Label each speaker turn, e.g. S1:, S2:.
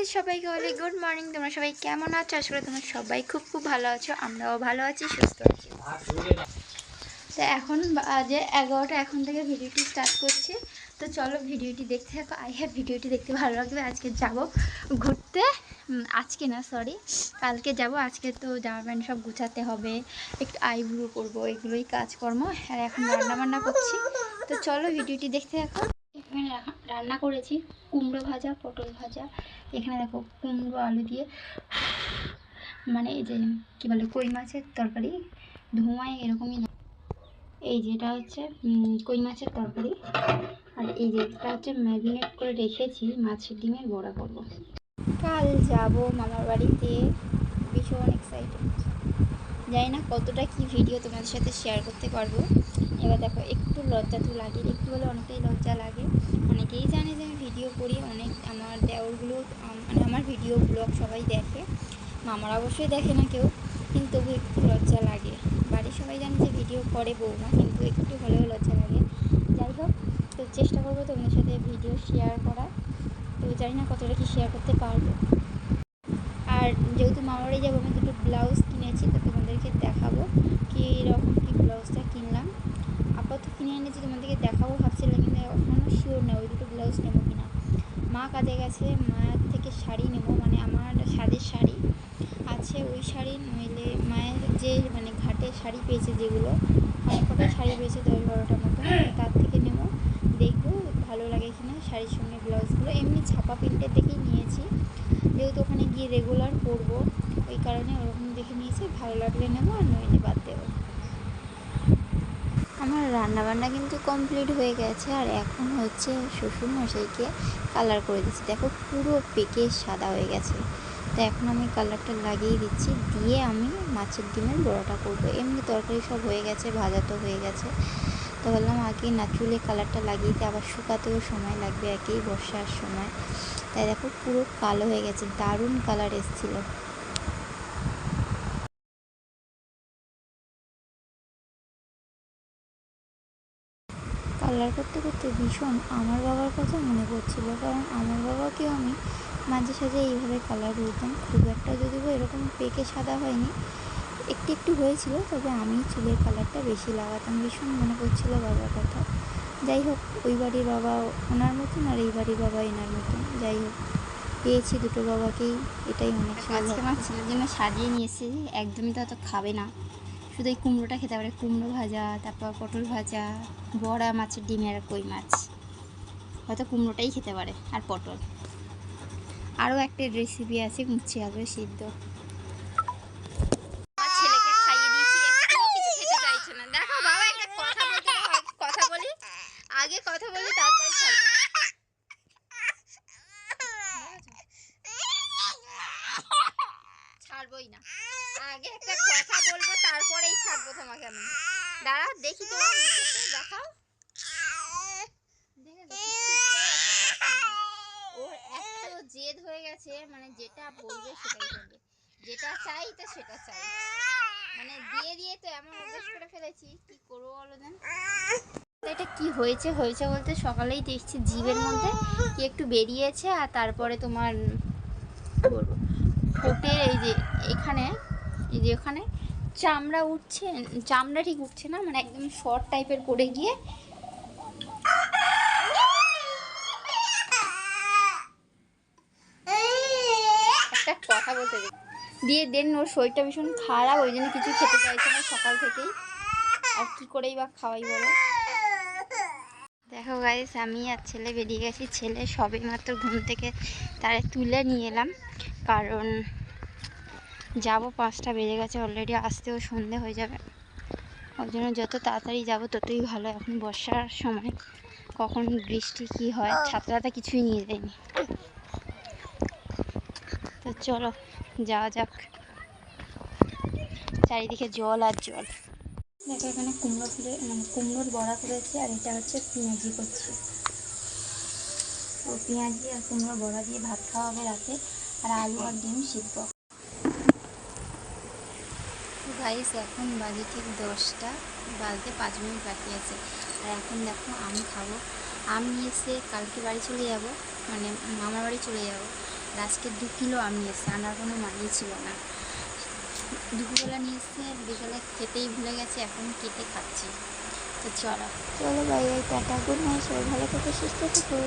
S1: Guys সবাইকে বলি good morning. তোমরা সবাই কেমন আছো? আসলে তোমরা সবাই খুব খুব ভালো আছো, আমরাও ভালো আছি, সুস্থ আছি। তো এখন বাজে এগারোটা, এখন থেকে ভিডিওটি স্টার্ট করছি। তো চলো ভিডিওটি দেখতে থাকো। আই হ্যাভ ভিডিওটি দেখতে ভালো লাগবে, আজকে যাব ঘুরতে। আজকে না সরি কালকে যাব। আজকে তো জামা প্যান্ট সব গুছাতে হবে, একটু আইব্রো করব, এগুলোই কাজকর্ম। আর এখন রান্না বান্না করছি। তো চলো ভিডিওটি দেখতে থাকো। রান্না করেছি। কুমড়ো ভাজা, পটল ভাজা। এখানে দেখো কুমড়ো, আলু দিয়ে মানে এই যে কী বলে, কই মাছের তরকারি? ধোঁয়ায় এরকমই এই যেটা হচ্ছে কই মাছের তরকারি। আর এই যেটা হচ্ছে ম্যারিনেট করে রেখেছি মাছের ডিমের বড়া করব। কাল যাব মামার বাড়িতে। জানি না কতটা কি ভিডিও তোমাদের সাথে শেয়ার করতে পারব। এবার দেখো, একটু লজ্জা তো লাগে একটু হলে অনেকটাই লজ্জা লাগে। অনেকেই জানে যে আমি ভিডিও করি, অনেক আমার দেওরগুলো, আম- মানে আমার ভিডিও ব্লগ সবাই দেখে। মামারা অবশ্যই দেখে না কেউ, কিন্তু তবু একটু লজ্জা লাগে। বাড়ির সবাই জানে যে ভিডিও করে বৌমা, কিন্তু একটু হলেও লজ্জা লাগে। যাই হোক, তো চেষ্টা করব তোমাদের সাথে ভিডিও শেয়ার করার। তো জানি না কতটা কি শেয়ার করতে পারব। আর যেহেতু মামাবাড়ি যাব, আমি দুটো ব্লাউজ কিনেছি তো তোমাদেরকে দেখাবো কী রকম কী ব্লাউজটা কিনলাম আপাতত কিনে এনেছি তোমাদেরকে দেখাবো ভাবছিলাম কিন্তু এখনও শিওর না ওই দুটো ব্লাউজ নেব কিনা। মা কাজে গেছে, মায়ের থেকে শাড়ি নেব মানে আমার সাদের শাড়ি। আছে ওই শাড়ি, নইলে মায়ের যে মানে ঘাটে শাড়ি পেয়েছে যেগুলো, অনেক কটা শাড়ি পেয়েছে দশ বারোটার মতো তার থেকে নেব। দেখব ভালো লাগে কিনা শাড়ির সঙ্গে ব্লাউজগুলো এমনি ছাপা প্রিন্টের থেকেই নিয়েছি। যেহেতু ওখানে গিয়ে রেগুলার পরবো, ওই কারণে ওরকম দেখে নিয়েছি, ভালো লাগলে নেব আর নইলে বাদ দেবো। আমার রান্নাবান্না কিন্তু কমপ্লিট হয়ে গেছে আর এখন হচ্ছে শ্বশুরমশাইকে কালার করে দিচ্ছি। দেখো পুরো পেকে সাদা হয়ে গেছে। তো এখন আমি কালারটা লাগিয়ে দিচ্ছি। দিয়ে আমি মাছের ডিমের বড়াটা করব। এমনি তরকারি সব হয়ে গেছে, ভাজা তো হয়ে গেছে। তো বললাম আগে না চুলে কালারটা লাগিয়ে দিতে আবার শুকাতেও সময় লাগবে একেই বর্ষার সময়। তাই দেখো পুরো কালো হয়ে গেছে, দারুণ কালার এসেছিল। কালার করতে করতে ভীষণ আমার বাবার কথা মনে পড়ছিল। কারণ আমার বাবাকেও আমি মাঝে সাঝে এইভাবে কালার করতাম। খুব একটা যদিও এরকম পেকে সাদা হয়নি। একটু একটু হয়েছিল তবে আমি চুলের কালারটা বেশি লাগাতাম। ভীষণ মনে পড়ছিল বাবার কথা। যাই হোক ওই বাড়ির বাবা ওনার মতন আর এই বাড়ির বাবা এনার মতন। যাই হোক পেয়েছি দুটো বাবাকেই। এটাই অনেক আজকে আমার ছেলের জন্য সাজিয়ে নিয়েছি একদমই তো অত খাবে না। শুধু এই কুমড়োটা খেতে পারে। কুমড়ো ভাজা, তারপর পটল ভাজা, বড়া মাছের ডিমের কই মাছ। হয়তো কুমড়োটাই খেতে পারে, আর পটল। আরও একটা রেসিপি আছে, মুচি আলু সিদ্ধ আমার ছেলেকে খাইয়ে দিয়েছি একটুও কিছু খেতে চাইছে না দেখো বাবা একটা কথা বলতে দাও, আগে কথা বলি আগে কথা বলি তারপরে ছাড়বো ছাড়বই না। আগে একটা কথা বলব, তারপরেই ছাড়বো তোমাকে আমি। দাঁড়া, দেখি তোমার দেখাও। ওর এত জেদ হয়ে গেছে মানে যেটা বলবে সেটাই যেটা চাই, তো সেটা চাই। মানে দিয়ে দিয়ে তো এমন অভ্যাস করে ফেলেছি, কি করব বলো দেন এটা কি হয়েছে হয়েছে বলতে সকালেই দেখছি জিভের মধ্যে, কি একটু বেরিয়েছে, আর তারপরে তোমার বলব। ঠোঁটের এই যে এখানে, এই যে ওখানে চামড়া উঠছে, চামড়া ঠিক উঠছে না মানে একদম শর্ট টাইপের পড়ে গিয়ে। একটা দিয়ে দেন, ওর শরীরটা ভীষণ খারাপ, ওই জন্য কিছু খেতে চাইছে না সকাল থেকেই। আর কি করেই বা খাওয়াই বলো। দেখো গাইস আমি আর ছেলে বেরিয়ে গেছি। ছেলে সবে মাত্র ঘুম থেকে তারে তুলে নিয়ে এলাম। কারণ যাব পাঁচটা বেজে গেছে অলরেডি আসতেও সন্ধে হয়ে যাবে। ওই জন্য যত তাড়াতাড়ি যাব ততই ভালো। এখন বর্ষার সময় কখন বৃষ্টি কি হয়, ছাতা ছাতা কিছুই নিয়ে যায়নি তো চলো, যাওয়া যাক। চারিদিকে জল আর জল। দেখো এখানে কুমড়ো ফুলে মানে কুমড়োর বড়া করেছি আর এটা হচ্ছে পেঁয়াজি করছি তো পেঁয়াজি আর কুমড়োর বড়া দিয়ে ভাত খাওয়া হবে রাতে। আর আলু আর ডিম সিদ্ধ। গাইস এখন বাজে ঠিক দশটা, বাজতে পাঁচ মিনিট বাকি আছে। আর এখন দেখো আম খাব। আম নিয়ে এসে কালকে বাড়ি চলে যাব মানে মামার বাড়ি চলে যাব। আজকে দু কিলো আম নিয়ে এসছে আনার কোনো মানেই ছিল না। দুপুরবেলা নিয়ে এসছে বিকেলে খেতেই ভুলে গেছে, এখন কেটে খাচ্ছি। তো চলো। চলো bye bye tata good night সবাই ভালো থেকে, সুস্থ থাকো।